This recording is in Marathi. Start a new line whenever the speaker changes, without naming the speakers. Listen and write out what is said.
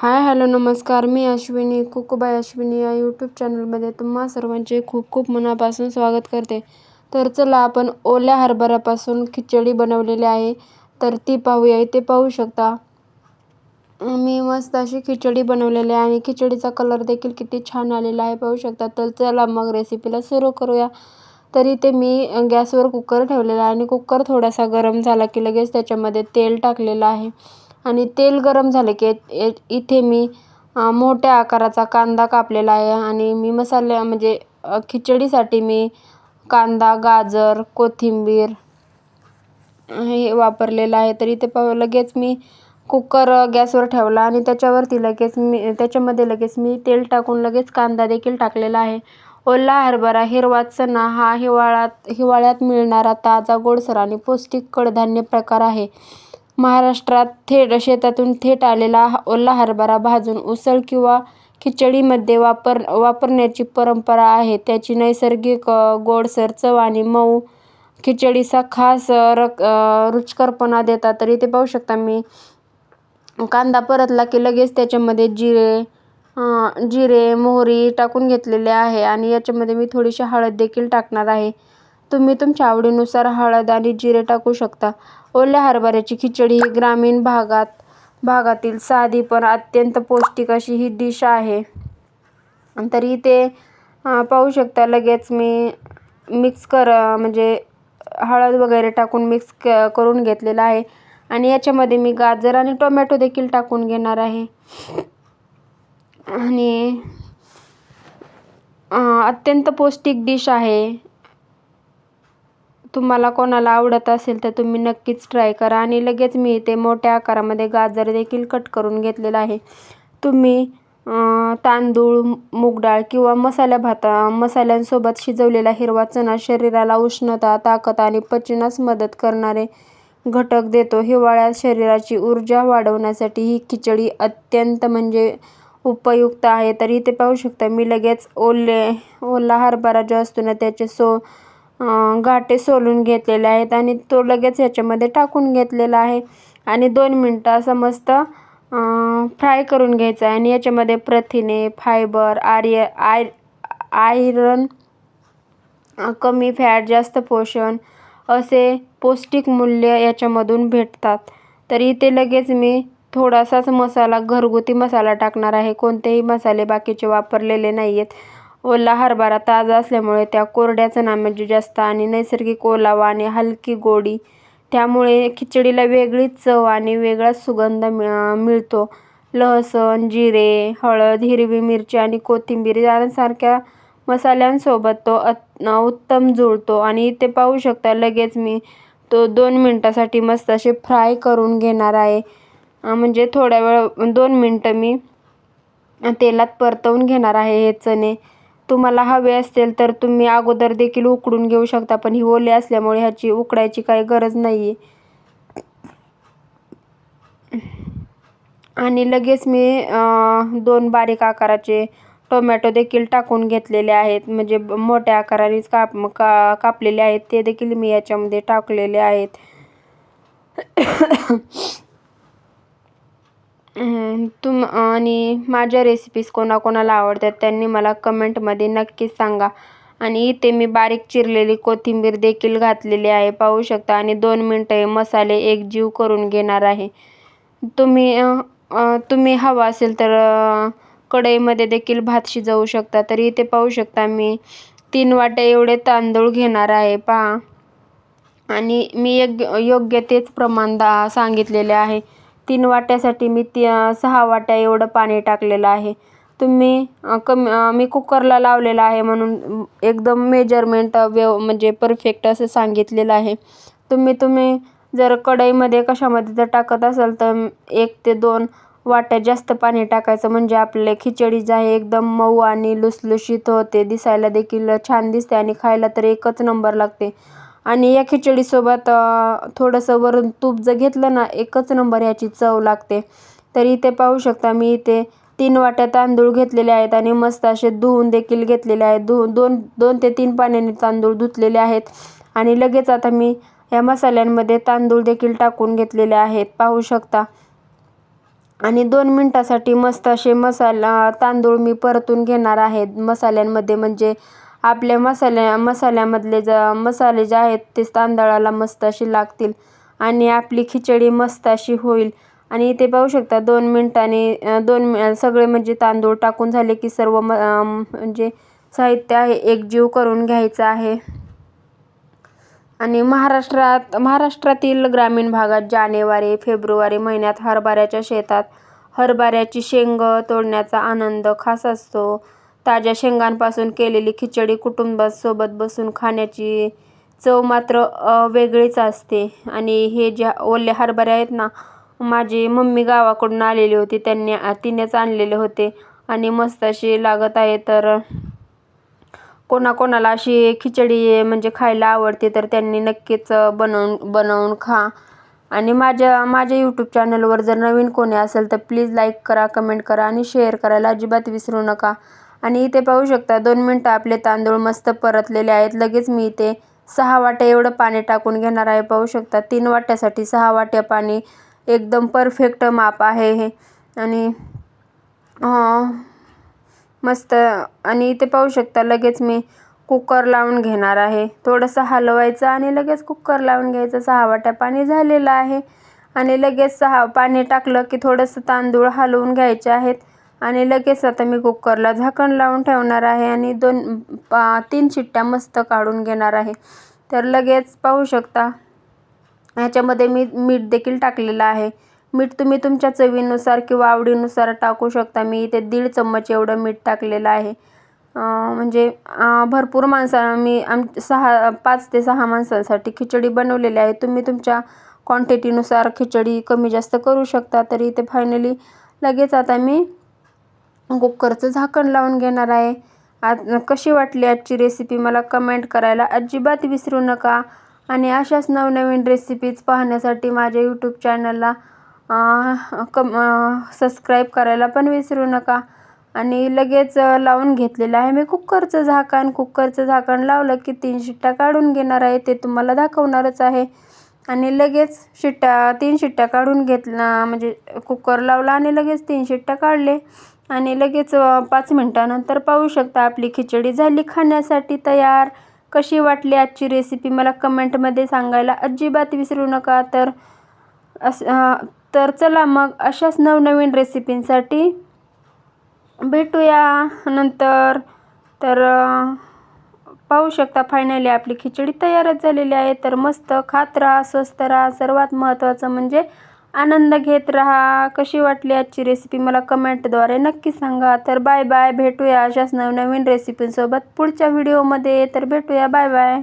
हाय हॅलो नमस्कार. मी अश्विनी कुकुबाई अश्विनी या यूट्यूब चॅनलमध्ये तुम्हा सर्वांचे खूप खूप मनापासून स्वागत करते. तर चला आपण ओल्या हरभऱ्यापासून खिचडी बनवलेली आहे. तर ती पाहूया. इथे पाहू शकता मी मस्त अशी खिचडी बनवलेली आहे आणि खिचडीचा कलर देखील किती छान आलेला आहे पाहू शकता. तर चला मग रेसिपीला सुरू करूया. तर इथे मी गॅसवर कुकर ठेवलेला आहे आणि कुकर थोडासा गरम झाला की लगेच त्याच्यामध्ये तेल टाकलेलं आहे. आणि तेल गरम झाले की इथे मी मोठ्या आकाराचा कांदा कापलेला आहे आणि मी मसाल्या म्हणजे खिचडीसाठी मी कांदा गाजर कोथिंबीर हे वापरलेलं आहे. तर इथे प लगेच मी कुकर गॅसवर ठेवला आणि त्याच्यावरती लगेच मी त्याच्यामध्ये लगेच मी तेल टाकून लगेच कांदा देखील टाकलेला आहे. ओला हरभरा हिरवा चणा हा हिवाळ्यात हिवाळ्यात मिळणारा ताजा गोडसर आणि पौष्टिक कडधान्य प्रकार आहे. महाराष्ट्रात थेट शेतातून थेट आलेला ओला हरभरा भाजून उसळ किंवा खिचडीमध्ये वापर वापरण्याची परंपरा आहे. त्याची नैसर्गिक गोडसर चव आणि मऊ खिचडीचा खास रक रुचकरपणा देतात. तर इथे पाहू शकता मी कांदा परतला की लगेच त्याच्यामध्ये जिरे जिरे मोहरी टाकून घेतलेले आहे. आणि याच्यामध्ये मी थोडीशी हळद देखील टाकणार आहे. तुम्ही तुमच्या आवडीनुसार हळद आणि जिरे टाकू शकता. ओल्या हरभऱ्याची खिचडी ही ग्रामीण भागात भागातील साधी पण अत्यंत पौष्टिक अशी ही डिश आहे. तरी ते पाहू शकता लगेच मी मिक्स कर म्हणजे हळद वगैरे टाकून मिक्स क करून घेतलेलं आहे. आणि याच्यामध्ये मी गाजर आणि टोमॅटो देखील टाकून घेणार आहे. आणि अत्यंत पौष्टिक डिश आहे. तुम्हाला कोणाला आवडत असेल तर तुम्ही नक्कीच ट्राय करा. आणि लगेच मी इथे मोठ्या आकारामध्ये गाजर देखील कट करून घेतलेलं आहे. तुम्ही तांदूळ मूग डाळ किंवा मसाल्या भाता मसाल्यांसोबत शिजवलेला हिरवा चणा शरीराला उष्णता ताकद आणि पचनास मदत करणारे घटक देतो. हिवाळ्यात शरीराची ऊर्जा वाढवण्यासाठी ही खिचडी अत्यंत म्हणजे उपयुक्त आहे. तर इथे पाहू शकता मी लगेच ओले ओला हरभरा जो असतो ना त्याचे सो घाटे सोलून घेतलेले आहेत आणि तो लगेच ह्याच्यामध्ये टाकून घेतलेला आहे. आणि दोन मिनटं असं मस्त फ्राय करून घ्यायचं आहे. आणि याच्यामध्ये प्रथिने फायबर आर्य आय आयरन कमी फॅट जास्त पोषण असे पौष्टिक मूल्य याच्यामधून भेटतात. तर इथे लगेच मी थोडासाच मसाला घरगुती मसाला टाकणार आहे. कोणतेही मसाले बाकीचे वापरलेले नाही आहेत ओला हरभरा ताजा असल्यामुळे त्या कोरड्या चणामध्ये म्हणजे जास्त आणि नैसर्गिक ओलावा आणि हलकी गोडी. त्यामुळे खिचडीला वेगळीच चव आणि वेगळाच सुगंध मिळतो. लसूण जिरे हळद हिरवी मिरची आणि कोथिंबीर यांसारख्या मसाल्यांसोबत तो उत्तम जुळतो. आणि इथे पाहू शकता लगेच मी तो दोन मिनटासाठी मस्त असे फ्राय करून घेणार आहे. म्हणजे थोड्या वेळ दोन मिनटं मी तेलात परतवून घेणार आहे हे चणे. तुम्हाला हवे असेल तर तुम्ही अगोदर देखील उकडून घेऊ शकता पण ही ओले असल्यामुळे ह्याची उकडायची काही गरज नाही आणि लगेच मी दोन बारीक आकाराचे टोमॅटो देखील टाकून घेतलेले आहेत. म्हणजे मोठ्या आकारानेच काप का कापलेले आहेत. ते देखील मी याच्यामध्ये टाकलेले आहेत. तुम आणि माझ्या रेसिपीज कोणाकोणाला आवडतात त्यांनी मला कमेंटमध्ये नक्कीच सांगा. आणि इथे मी बारीक चिरलेली कोथिंबीर देखील घातलेली आहे. पाहू शकता आणि दोन मिनटं मसाले एकजीव करून घेणार आहे. तुम्ही तुम्ही हवा असेल तर कढईमध्ये देखील भात शिजवू शकता. तर इथे पाहू शकता मी तीन वाट्या एवढे तांदूळ घेणार आहे. पहा. आणि मी एक योग्य तेच प्रमाण दा सांगितलेले आहे. तीन वाट्यासाठी मी ती सहा वाट्या एवढं पाणी टाकलेलं आहे. तुम्ही कमी मी कुकरला लावलेला आहे म्हणून एकदम मेजरमेंट व्यव म्हणजे परफेक्ट असं सांगितलेलं आहे. तुम्ही तुम्ही जर कढईमध्ये कशामध्ये जर टाकत असाल तर एक ते दोन वाट्या जास्त पाणी टाकायचं. म्हणजे आपले खिचडी जी आहे एकदम मऊ आणि लुसलुशीत होते. दिसायला देखील छान दिसते आणि खायला तर एकच नंबर लागते. आणि या खिचडीसोबत थोडंसं वरून तूप जर घेतलं ना एकच नंबर ह्याची चव लागते. तर इथे पाहू शकता मी इथे तीन वाट्या तांदूळ घेतलेले आहेत आणि मस्त असे धुवून देखील घेतलेले आहेत. धु दोन दोन ते तीन पाण्याने तांदूळ धुतलेले आहेत. आणि लगेच आता मी या मसाल्यांमध्ये तांदूळ देखील टाकून घेतलेले आहेत. पाहू शकता. आणि दोन मिनटासाठी मस्त असे मसाला तांदूळ मी परतून घेणार आहे. मसाल्यांमध्ये म्हणजे आपल्या मसाल्या मसाल्यामधले ज मसाले जे आहेत ते तांदळाला मस्त असे लागतील आणि आपली खिचडी मस्त अशी होईल. आणि इथे पाहू शकता दोन मिनटाने दोन सगळे म्हणजे तांदूळ टाकून झाले की सर्व म म्हणजे साहित्य आहे एकजीव करून घ्यायचं आहे. आणि महाराष्ट्रात महाराष्ट्रातील ग्रामीण भागात जानेवारी फेब्रुवारी महिन्यात हरभऱ्याच्या शेतात हरभऱ्याची शेंग तोडण्याचा आनंद खास असतो. ताज्या शेंगांपासून केलेली खिचडी कुटुंबासोबत बसून खाण्याची चव मात्र वेगळीच असते. आणि हे जे ओले हरभरे आहेत ना माझी मम्मी गावाकडून आलेली होती. त्यांनी तिनेच आणलेले होते. आणि मस्त अशी लागत आहे. तर कोणाकोणाला अशी खिचडी म्हणजे खायला आवडते तर त्यांनी नक्कीच बनवून बनवून खा. आणि माझ्या माझ्या यूट्यूब चॅनलवर जर नवीन कोणी असेल तर प्लीज लाईक करा कमेंट करा आणि शेअर करायला अजिबात विसरू नका. आणि इथे पाहू शकता दोन मिनटं आपले तांदूळ मस्त परतलेले आहेत. लगेच मी इथे सहा वाट्या एवढं पाणी टाकून घेणार आहे. पाहू शकता तीन वाट्यासाठी सहा वाट्या पाणी एकदम परफेक्ट माप आहे हे. आणि मस्त आणि इथे पाहू शकता लगेच मी कुकर लावून घेणार आहे. थोडंसं हलवायचं आणि लगेच कुकर लावून घ्यायचं. सहा वाट्या पाणी झालेलं आहे. आणि लगेच सहा पाणी टाकलं की थोडंसं तांदूळ हलवून घ्यायचे आहेत. आणि लगेच आता मी कुकरला झाकण लावून ठेवणार आहे आणि दोन पा तीन शिट्ट्या मस्त काढून घेणार आहे. तर लगेच पाहू शकता ह्याच्यामध्ये मी मीठ देखील टाकलेलं आहे. मीठ तुम्ही तुमच्या चवीनुसार किंवा आवडीनुसार टाकू शकता. मी इथे दीड चम्मच एवढं मीठ टाकलेलं आहे. म्हणजे भरपूर माणसं मी आम सहा पाच ते सहा माणसांसाठी खिचडी बनवलेली आहे. तुम्ही तुमच्या क्वांटिटीनुसार खिचडी कमी जास्त करू शकता. तरी इथे फायनली लगेच आता मी कुकरचं झाकण लावून घेणार आहे. आज कशी वाटली आजची रेसिपी मला कमेंट करायला अजिबात विसरू नका. आणि अशाच नवनवीन रेसिपीज पाहण्यासाठी माझ्या यूट्यूब चॅनलला कम सबस्क्राईब करायला पण विसरू नका. आणि लगेच लावून घेतलेलं आहे मी कुकरचं झाकण. कुकरचं झाकण लावलं की तीन शिट्ट्या काढून घेणार आहे. ते तुम्हाला दाखवणारच आहे. आणि लगेच शिट्ट्या तीन शिट्ट्या काढून घेतला म्हणजे कुकर लावला आणि लगेच तीन शिट्ट्या काढले. आणि लगेच पाच मिनटानंतर पाहू शकता आपली खिचडी झाली खाण्यासाठी तयार. कशी वाटली आजची रेसिपी मला कमेंटमध्ये सांगायला अजिबात विसरू नका. तर अस तर चला मग अशाच नवनवीन रेसिपींसाठी भेटूया. नंतर तर पाहू शकता फायनली आपली खिचडी तयारच झालेली आहे. तर मस्त खात राहा स्वस्त राहा. सर्वात महत्त्वाचं म्हणजे आनंद घेत राहा. कशी वाटली आजची रेसिपी मला कमेंटद्वारे नक्की सांगा. तर बाय बाय भेटूया अशाच नवनवीन रेसिपींसोबत पुढच्या व्हिडिओमध्ये तर भेटूया. Bye bye